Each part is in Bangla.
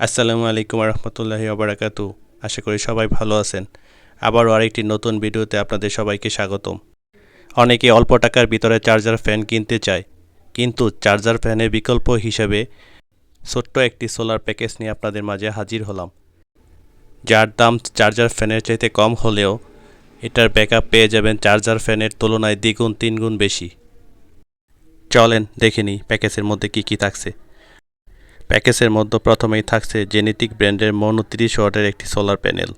আসসালামু আলাইকুম রহমতুল্লাহি আবরাকাতু আশা করি সবাই ভালো আছেন। আবারও আরেকটি নতুন ভিডিওতে আপনাদের সবাইকে স্বাগতম। অনেকে অল্প টাকার ভিতরে চার্জার ফ্যান কিনতে চায়, কিন্তু চার্জার ফ্যানের বিকল্প হিসেবে ছোট্ট একটি সোলার প্যাকেজ নিয়ে আপনাদের মাঝে হাজির হলাম। যার দাম চার্জার ফ্যানের চাইতে কম হলেও এটার ব্যাকআপ পেয়ে যাবেন চার্জার ফ্যানের তুলনায় দ্বিগুণ, তিনগুণ বেশি। চলেন দেখে নিই প্যাকেজের মধ্যে কি কি থাকছে। প্যাকেজের মধ্যে প্রথমেই থাকছে জেনেটিক ব্র্যান্ডের মনো তিরিশ ওয়াটের একটি সোলার প্যানেল।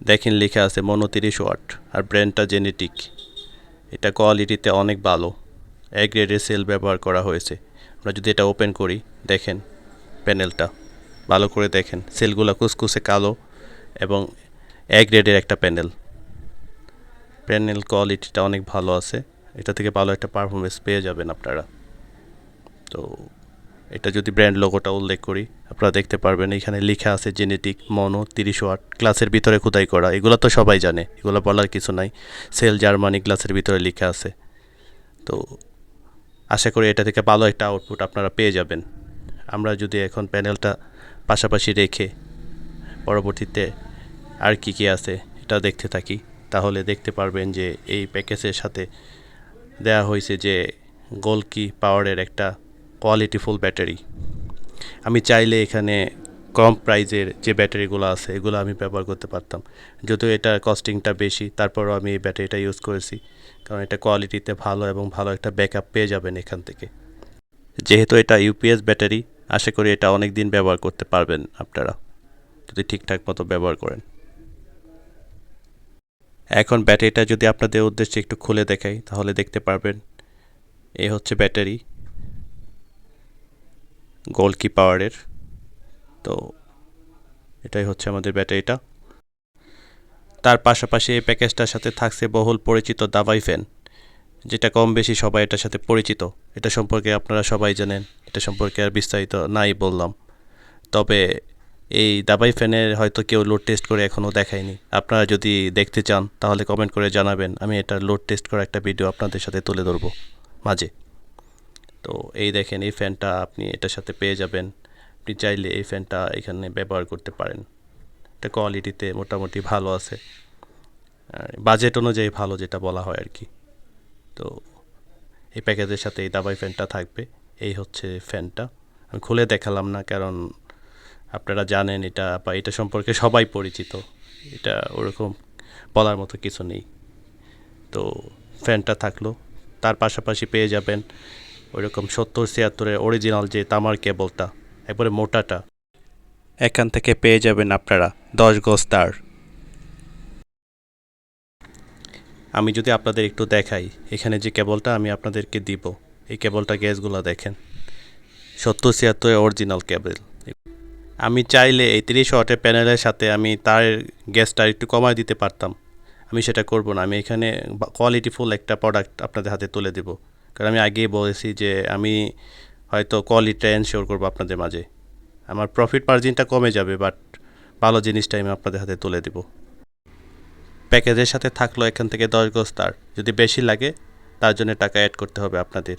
দেখেন লেখা আছে মনো তিরিশ ওয়াট, আর ব্র্যান্ডটা জেনেটিক। এটা কোয়ালিটিতে অনেক ভালো। এ গ্রেডের সেল ব্যবহার করা হয়েছে। আমরা যদি এটা ওপেন করি, দেখেন প্যানেলটা। ভালো করে দেখেন, সেলগুলো কুসকুসে কালো এবং এ গ্রেডের একটা প্যানেল। প্যানেল কোয়ালিটিটা অনেক ভালো আছে। এটা থেকে ভালো একটা পারফরমেন্স পেয়ে যাবেন আপনারা। তো এটা যদি ব্র্যান্ড লোগোটা উল্লেখ করি, আপনারা দেখতে পারবেন, এখানে লেখা আছে জেনেটিক মনো তিরিশ ওয়াট গ্লাসের ভিতরে খোদাই করা, এগুলো তো সবাই জানে, এগুলো বলার কিছু নাই। সেল জার্মানি গ্লাসের ভিতরে লেখা আছে। তো আশা করি এটা থেকে ভালো একটা আউটপুট আপনারা পেয়ে যাবেন। আমরা যদি এখন প্যানেলটা পাশাপাশি রেখে পরবর্তীতে আর কি কি আছে এটা দেখতে থাকি, তাহলে দেখতে পারবেন যে এই প্যাকেজের সাথে দেয়া হয়েছে যে গোলকি পাওয়ারের একটা কোয়ালিটিফুল ব্যাটারি আমি চাইলে এখানে কম প্রাইজের যে ব্যাটারিগুলো আছে, এগুলো আমি ব্যবহার করতে পারতাম। যদিও এটা কস্টিংটা বেশি, তারপরও আমি এই ব্যাটারিটা ইউজ করেছি। কারণ এটা কোয়ালিটিতে ভালো এবং ভালো একটা ব্যাকআপ পেয়ে যাবেন এখান থেকে। যেহেতু এটা ইউপিএস ব্যাটারি আশা করি এটা অনেক দিন ব্যবহার করতে পারবেন আপনারা, যদি ঠিকঠাক মতো ব্যবহার করেন। এখন ব্যাটারিটা যদি আপনাদের উদ্দেশ্যে একটু খুলে দেখাই, তাহলে দেখতে পারবেন, এ হচ্ছে ব্যাটারি গোলকি পাওয়ারের তো এটাই হচ্ছে আমাদের ব্যাটারিটা তার পাশাপাশি এই প্যাকেজটার সাথে থাকছে বহুল পরিচিত দাবাই ফ্যান, যেটা কম বেশি সবাই এটার সাথে পরিচিত। এটা সম্পর্কে আপনারা সবাই জানেন, এটা সম্পর্কে আর বিস্তারিত নাই বললাম। তবে এই দাবাই ফ্যানের হয়তো কেউ লোড টেস্ট করে এখনও দেখায়নি। আপনারা যদি দেখতে চান, তাহলে কমেন্ট করে জানাবেন। আমি এটা লোড টেস্ট করা একটা ভিডিও আপনাদের সাথে তুলে ধরবো মাঝে। তো এই দেখেন, এই ফ্যানটা আপনি এটার সাথে পেয়ে যাবেন। আপনি চাইলে এই ফ্যানটা এখানে ব্যবহার করতে পারেন। এটা কোয়ালিটিতে মোটামুটি ভালো আছে। বাজেট অনুযায়ী ভালো যেটা বলা হয় আর কি। তো এই প্যাকেজের সাথে এই দাবাই ফ্যানটা থাকবে। এই হচ্ছে ফ্যানটা। আমি খুলে দেখালাম না, কারণ আপনারা জানেন এটা বা এটা সম্পর্কে সবাই পরিচিত। এটা ওরকম বলার মতো কিছু নেই। তো ফ্যানটা থাকল। তার পাশাপাশি পেয়ে যাবেন ওইরকম সত্তর, ছিয়াত্তরের অরিজিনাল যে তামার কেবলটা, একবারে মোটাটা। এখান থেকে পেয়ে যাবেন আপনারা দশ গজ তার। আমি যদি আপনাদের একটু দেখাই, এখানে যে কেবলটা আমি আপনাদেরকে দিব, এই কেবলটা গ্যাসগুলো দেখেন। সত্তর, ছিয়াত্তরের অরিজিনাল কেবল। আমি চাইলে এই তিরিশ ওয়াটের প্যানেলের সাথে আমি তার গ্যাসটা একটু কমায় দিতে পারতাম। আমি সেটা করব না, আমি এখানে কোয়ালিটিফুল একটা প্রোডাক্ট আপনাদের হাতে তুলে দেব। কারণ আমি আগেই বলেছি যে আমি হয়তো কোয়ালিটিটা এনশিওর করব আপনাদের মাঝে। আমার প্রফিট মার্জিনটা কমে যাবে বাট ভালো জিনিসটা আমি আপনাদের হাতে তুলে দেব। প্যাকেজের সাথে থাকল এখান থেকে দশ গজ তার। যদি বেশি লাগে, তার জন্য টাকা অ্যাড করতে হবে আপনাদের।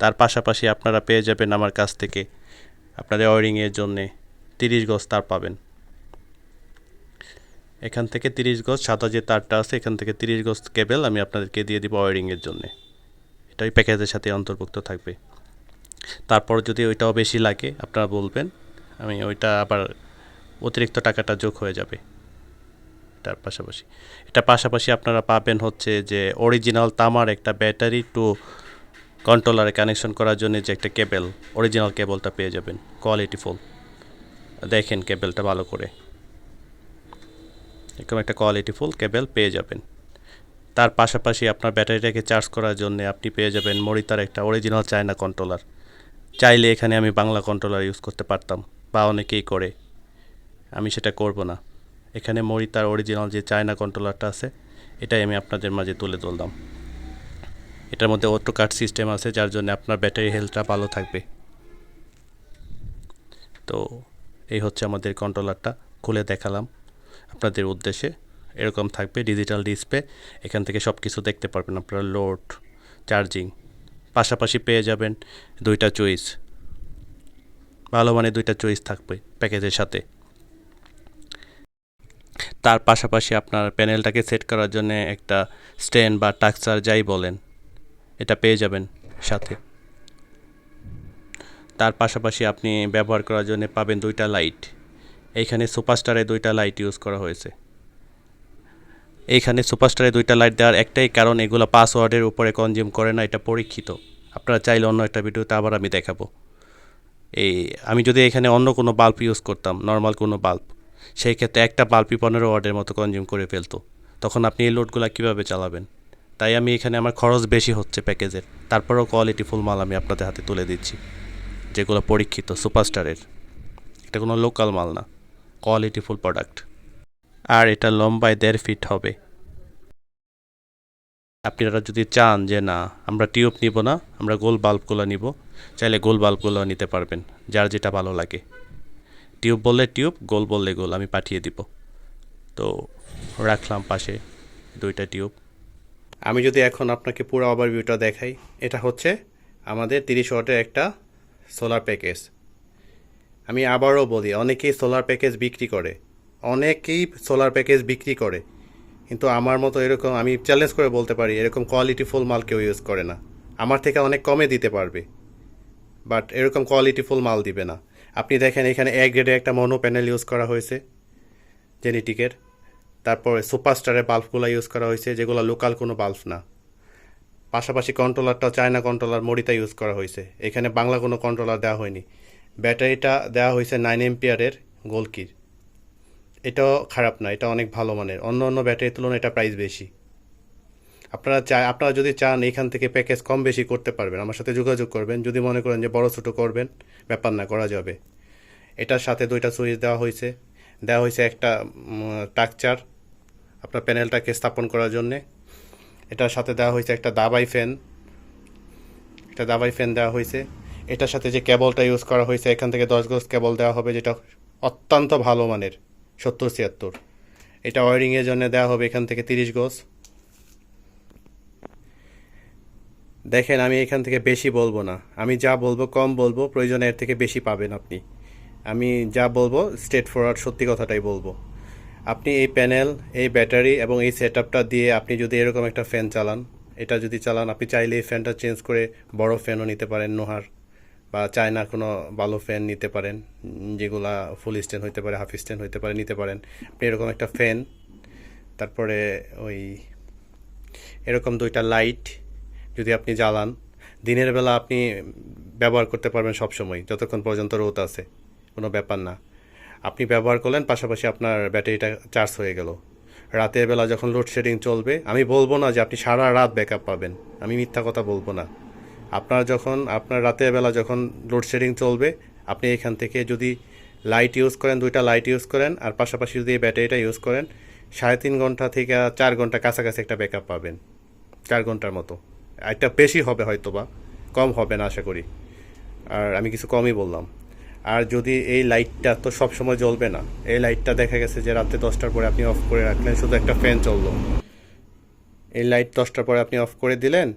তার পাশাপাশি আপনারা পেয়ে যাবেন আমার কাছ থেকে আপনাদের ওয়ারিংয়ের জন্যে তিরিশ গজ তার পাবেন। এখান থেকে তিরিশ গজ সাদা যে তারটা আছে, এখান থেকে তিরিশ গজ কেবেল আমি আপনাদেরকে দিয়ে দিব ওয়ারিংয়ের জন্যে। ওই প্যাকেজের সাথে অন্তর্ভুক্ত থাকবে। তারপর যদি ওইটাও বেশি লাগে, আপনারা বলবেন, আমি ওইটা আবার অতিরিক্ত টাকাটা যোগ হয়ে যাবে। তার পাশাপাশি। এটা পাশাপাশি আপনারা পাবেন হচ্ছে যে অরিজিনাল তামার একটা ব্যাটারি টু কন্ট্রোলারে কানেকশন করার জন্য যে একটা কেবল অরিজিনাল কেবলটা পেয়ে যাবেন কোয়ালিটি ফুল দেখেন কেবলটা ভালো করে। এরকম একটা কোয়ালিটি ফুল কেবল পেয়ে যাবেন। তার পাশাপাশি আপনার ব্যাটারিটাকে চার্জ করার জন্য আপনি পেয়ে যাবেন মরিতার একটা অরিজিনাল চায়না কন্ট্রোলার চাইলে এখানে আমি বাংলা কন্ট্রোলার ইউজ করতে পারতাম, বা অনেকেই করে। আমি সেটা করব না। এখানে মরিতার অরিজিনাল যে চায়না কন্ট্রোলারটা আছে, এটাই আমি আপনাদের মাঝে তুলে ধরলাম। এটার মধ্যে অটো কাট সিস্টেম আছে, যার জন্য আপনার ব্যাটারি হেলথটা ভালো থাকবে। তো এই হচ্ছে আমাদের কন্ট্রোলারটা খুলে দেখালাম আপনাদের উদ্দেশ্যে। এরকম থাকবে ডিজিটাল ডিসপ্লে এখান থেকে সব কিছু দেখতে পারবেন আপনারা লোড চার্জিং পাশাপাশি পেয়ে যাবেন দুইটা চুইস ভালো মানে দুইটা চয়েস থাকবে প্যাকেজের সাথে। তার পাশাপাশি আপনার প্যানেলটাকে সেট করার জন্য একটা স্ট্যান্ড বা টাক্সার যাই বলেন, এটা পেয়ে যাবেন সাথে। তার পাশাপাশি আপনি ব্যবহার করার জন্য পাবেন দুইটা লাইট এইখানে সুপারস্টারে দুইটা লাইট ইউজ করা হয়েছে। এইখানে সুপারস্টারে দুইটা লাইট দেওয়ার একটাই কারণ, এগুলো পাসওয়ার্ডের উপরে কনজিউম করে না, এটা পরীক্ষিত। আপনারা চাইলে অন্য একটা ভিডিওতে আবার আমি দেখাবো। এই, আমি যদি এখানে অন্য কোনো বাল্ব ইউজ করতাম নর্মাল কোনো বাল্ব, সেই ক্ষেত্রে একটা বাল্বই পনেরো ওয়ার্ডের মতো কনজিউম করে ফেলতো। তখন আপনি এই লোডগুলো কীভাবে চালাবেন? তাই আমি এখানে আমার খরচ বেশি হচ্ছে প্যাকেজের। তারপরেও কোয়ালিটি ফুল মাল আমি আপনাদের হাতে তুলে দিচ্ছি, যেগুলো পরীক্ষিত, সুপারস্টারের। এটা কোনো লোকাল মাল না কোয়ালিটি ফুল প্রোডাক্ট আর এটা লম্বায় দেড় ফিট হবে। আপনারা যদি চান যে না, আমরা টিউব নিব না, আমরা গোল বাল্বগুলো নিব, চাইলে গোল বাল্বগুলো নিতে পারবেন, যার যেটা ভালো লাগে। টিউব বললে টিউব, গোল বললে গোল, আমি পাঠিয়ে দিব। তো রাখলাম পাশে দুইটা টিউব। আমি যদি এখন আপনাকে পুরো ওভারভিউটা দেখাই, এটা হচ্ছে আমাদের তিরিশ ওয়াটের একটা সোলার প্যাকেজ আমি আবারও বলি, অনেকেই সোলার প্যাকেজ বিক্রি করে। অনেকেই সোলার প্যাকেজ বিক্রি করে। কিন্তু আমার মতো এরকম আমি চ্যালেঞ্জ করে বলতে পারি, এরকম কোয়ালিটি ফুল মাল কেউ ইউজ করে না। আমার থেকে অনেক কমে দিতে পারবে বাট এরকম কোয়ালিটি ফুল মাল দিবে না। আপনি দেখেন এখানে এক গ্রেডে একটা মনো প্যানেল ইউজ করা হয়েছে জেনেটিকের তারপরে সুপারস্টারের বাল্বগুলো ইউজ করা হয়েছে, যেগুলো লোকাল কোনো বাল্ব না। পাশাপাশি কন্ট্রোলারটাও চায়না কন্ট্রোলার মরিতা ইউজ করা হয়েছে। এখানে বাংলা কোনো কন্ট্রোলার দেওয়া হয়নি। ব্যাটারিটা দেওয়া হয়েছে নাইন এম্পিয়ারের গোলকির। এটাও খারাপ না, এটা অনেক ভালো মানের। অন্য অন্য ব্যাটারির তুলনায় এটা প্রাইস বেশি। আপনারা চাই আপনারা যদি চান এখান থেকে প্যাকেজ কম বেশি করতে পারবেন, আমার সাথে যোগাযোগ করবেন, যদি মনে করেন যে বড় ছোটো করবেন, ব্যাপার না, করা যাবে। এটার সাথে দুইটা সুইচ দেওয়া হয়েছে। দেওয়া হয়েছে একটা টাকচার আপনার প্যানেলটাকে স্থাপন করার জন্যে। এটার সাথে দেওয়া হয়েছে একটা দাবাই ফ্যান একটা দাবাই ফ্যান দেওয়া হয়েছে। এটার সাথে যে কেবলটা ইউজ করা হয়েছে, এখান থেকে দশ গজ কেবল দেওয়া হবে, যেটা অত্যন্ত ভালো মানের। সত্তর ছিয়াত্তর। এটা ওয়ারিংয়ের জন্য দেওয়া হবে এখান থেকে তিরিশ গজ। দেখেন, আমি এখান থেকে বেশি বলব না। আমি যা বলব, কম বলব, প্রয়োজনে এর থেকে বেশি পাবেন আপনি। আমি যা বলব, স্ট্রেট ফরওয়ার্ড সত্যি কথাটাই বলব। আপনি এই প্যানেল, এই ব্যাটারি এবং এই সেট দিয়ে আপনি যদি এরকম একটা ফ্যান চালান, এটা যদি চালান, আপনি চাইলে এই ফ্যানটা চেঞ্জ করে বড় ফ্যানও নিতে পারেন নোহার। বা চায়না কোনো ভালো ফ্যান নিতে পারেন, যেগুলা ফুল স্ট্যান্ড হইতে পারে হাফ স্ট্যান্ড হইতে পারে, নিতে পারেন। আপনি এরকম একটা ফ্যান তারপরে ওই এরকম দুইটা লাইট যদি আপনি জ্বালান, দিনের বেলা আপনি ব্যবহার করতে পারবেন সব সময় যতক্ষণ পর্যন্ত রোদ আছে, কোনো ব্যাপার না। আপনি ব্যবহার করলেন, পাশাপাশি আপনার ব্যাটারিটা চার্জ হয়ে গেল। রাতের বেলা যখন লোডশেডিং চলবে, আমি বলব না যে আপনি সারা রাত ব্যাকআপ পাবেন, আমি মিথ্যা কথা বলব না। আপনার যখন, আপনার রাতের বেলা যখন লোডশেডিং চলবে, আপনি এখান থেকে যদি লাইট ইউজ করেন, দুইটা লাইট ইউজ করেন, আর পাশাপাশি যদি ব্যাটারিটা ইউজ করেন, সাড়ে তিন ঘণ্টা থেকে চার ঘণ্টা কাছাকাছি একটা ব্যাকআপ পাবেন, চার ঘণ্টার মতো। একটা বেশি হবে হয়তো বা কম হবে না আশা করি। আর আমি কিছু কমই বললাম। আর যদি এই লাইটটা তো সব সময় জ্বলবে না, এই লাইটটা দেখা গেছে যে রাতে দশটার পরে আপনি অফ করে রাখলেন, শুধু একটা ফ্যান চলল। এই লাইট দশটার পরে আপনি অফ করে দিলেন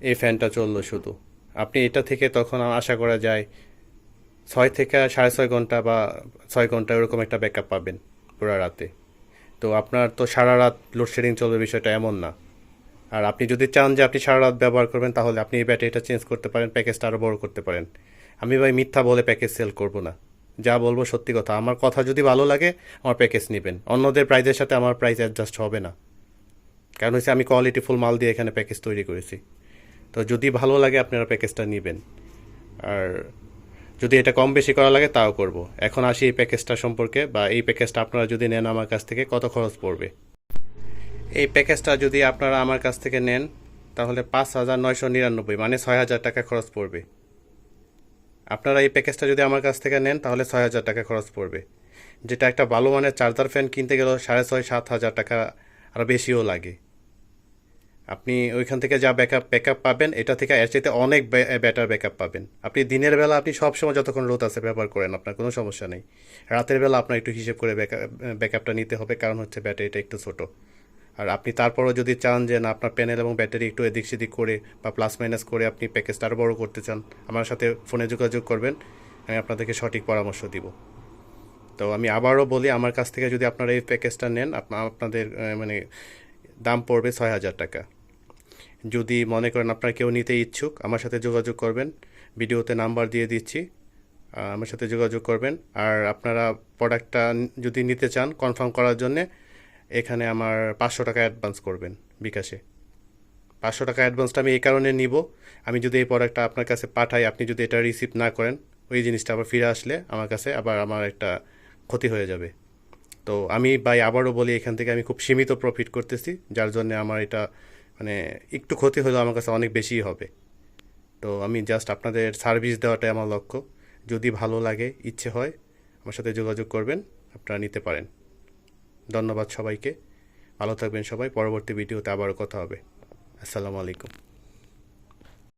এই ফ্যানটা চলল শুধু। আপনি এটা থেকে তখন আশা করা যায় ছয় থেকে সাড়ে ছয় ঘণ্টা বা ছয় ঘণ্টা এরকম একটা ব্যাকআপ পাবেন পুরো রাতে। তো আপনার তো সারা রাত লোডশেডিং চলবে বিষয়টা এমন না। আর আপনি যদি চান যে আপনি সারা রাত ব্যবহার করবেন, তাহলে আপনি এই ব্যাটারিটা চেঞ্জ করতে পারেন প্যাকেজটা আরও বড় করতে পারেন। আমি ভাই মিথ্যা বলে প্যাকেজ সেল করব না। যা বলব সত্যি কথা। আমার কথা যদি ভালো লাগে, আমার প্যাকেজ নেবেন। অন্যদের প্রাইজের সাথে আমার প্রাইস অ্যাডজাস্ট হবে না। কারণ হচ্ছে আমি কোয়ালিটি ফুল মাল দিয়ে এখানে প্যাকেজ তৈরি করেছি। তো যদি ভালো লাগে আপনারা প্যাকেজটা নেবেন। আর যদি এটা কম বেশি করা লাগে, তাও করব। এখন আসি এই প্যাকেজটা সম্পর্কে, বা এই প্যাকেজটা আপনারা যদি নেন আমার কাছ থেকে, কত খরচ পড়বে? এই প্যাকেজটা যদি আপনারা আমার কাছ থেকে নেন, তাহলে পাঁচ হাজার নয়শো নিরানব্বই মানে ছয় হাজার টাকা খরচ পড়বে। আপনারা এই প্যাকেজটা যদি আমার কাছ থেকে নেন, তাহলে ছয় হাজার টাকা খরচ পড়বে। যেটা একটা ভালো মানের চার্জার ফ্যান কিনতে গেলেও সাড়ে ছয় সাত হাজার টাকা আরও বেশিও লাগে। আপনি ওইখান থেকে যা ব্যাকআপ ব্যাকআপ পাবেন, এটা থেকে এর চাইতে অনেক বেটার ব্যাকআপ পাবেন। আপনি দিনের বেলা আপনি সব সময় যতক্ষণ রোদ আছে ব্যবহার করেন, আপনার কোনো সমস্যা নেই। রাতের বেলা আপনার একটু হিসেব করে ব্যাকআপ ব্যাকআপটা নিতে হবে, কারণ হচ্ছে ব্যাটারিটা একটু ছোটো। আর আপনি তারপরও যদি চান যে, না, আপনার প্যানেল এবং ব্যাটারি একটু এদিক সেদিক করে বা প্লাস মাইনাস করে আপনি প্যাকেজটা আরও বড়ো করতে চান, আমার সাথে ফোনে যোগাযোগ করবেন, আমি আপনাদেরকে সঠিক পরামর্শ দিব। তো আমি আবারও বলি, আমার কাছ থেকে যদি আপনারা এই প্যাকেজটা নেন আপনাদের মানে দাম পড়বে ছয় হাজার টাকা। যদি মনে করেন আপনারা কেউ নিতে ইচ্ছুক, আমার সাথে যোগাযোগ করবেন। ভিডিওতে নাম্বার দিয়ে দিচ্ছি। আমার সাথে যোগাযোগ করবেন। আর আপনারা প্রোডাক্টটা যদি নিতে চান কনফার্ম করার জন্যে, এখানে আমার পাঁচশো টাকা অ্যাডভান্স করবেন বিকাশে। পাঁচশো টাকা অ্যাডভান্সটা আমি এই কারণে নিব। আমি যদি এই প্রোডাক্টটা আপনার কাছে পাঠাই, আপনি যদি এটা রিসিভ না করেন, ওই জিনিসটা আবার ফিরে আসলে আমার কাছে আবার আমার একটা ক্ষতি হয়ে যাবে। তো আমি বাই আবারও বলি, এখান থেকে আমি খুব সীমিত প্রফিট করতেছি, যার জন্য আমার এটা মানে একটু ক্ষতি হলেও আমার কাছে অনেক বেশি হবে। তো আমি জাস্ট আপনাদের সার্ভিস দেওয়াটাই আমার লক্ষ্য। যদি ভালো লাগে, ইচ্ছে হয়, আমার সাথে যোগাযোগ করবেন, আপনারা নিতে পারেন। ধন্যবাদ সবাইকে। ভালো থাকবেন সবাই। পরবর্তী ভিডিওতে আবারও কথা হবে। আসসালামু আলাইকুম।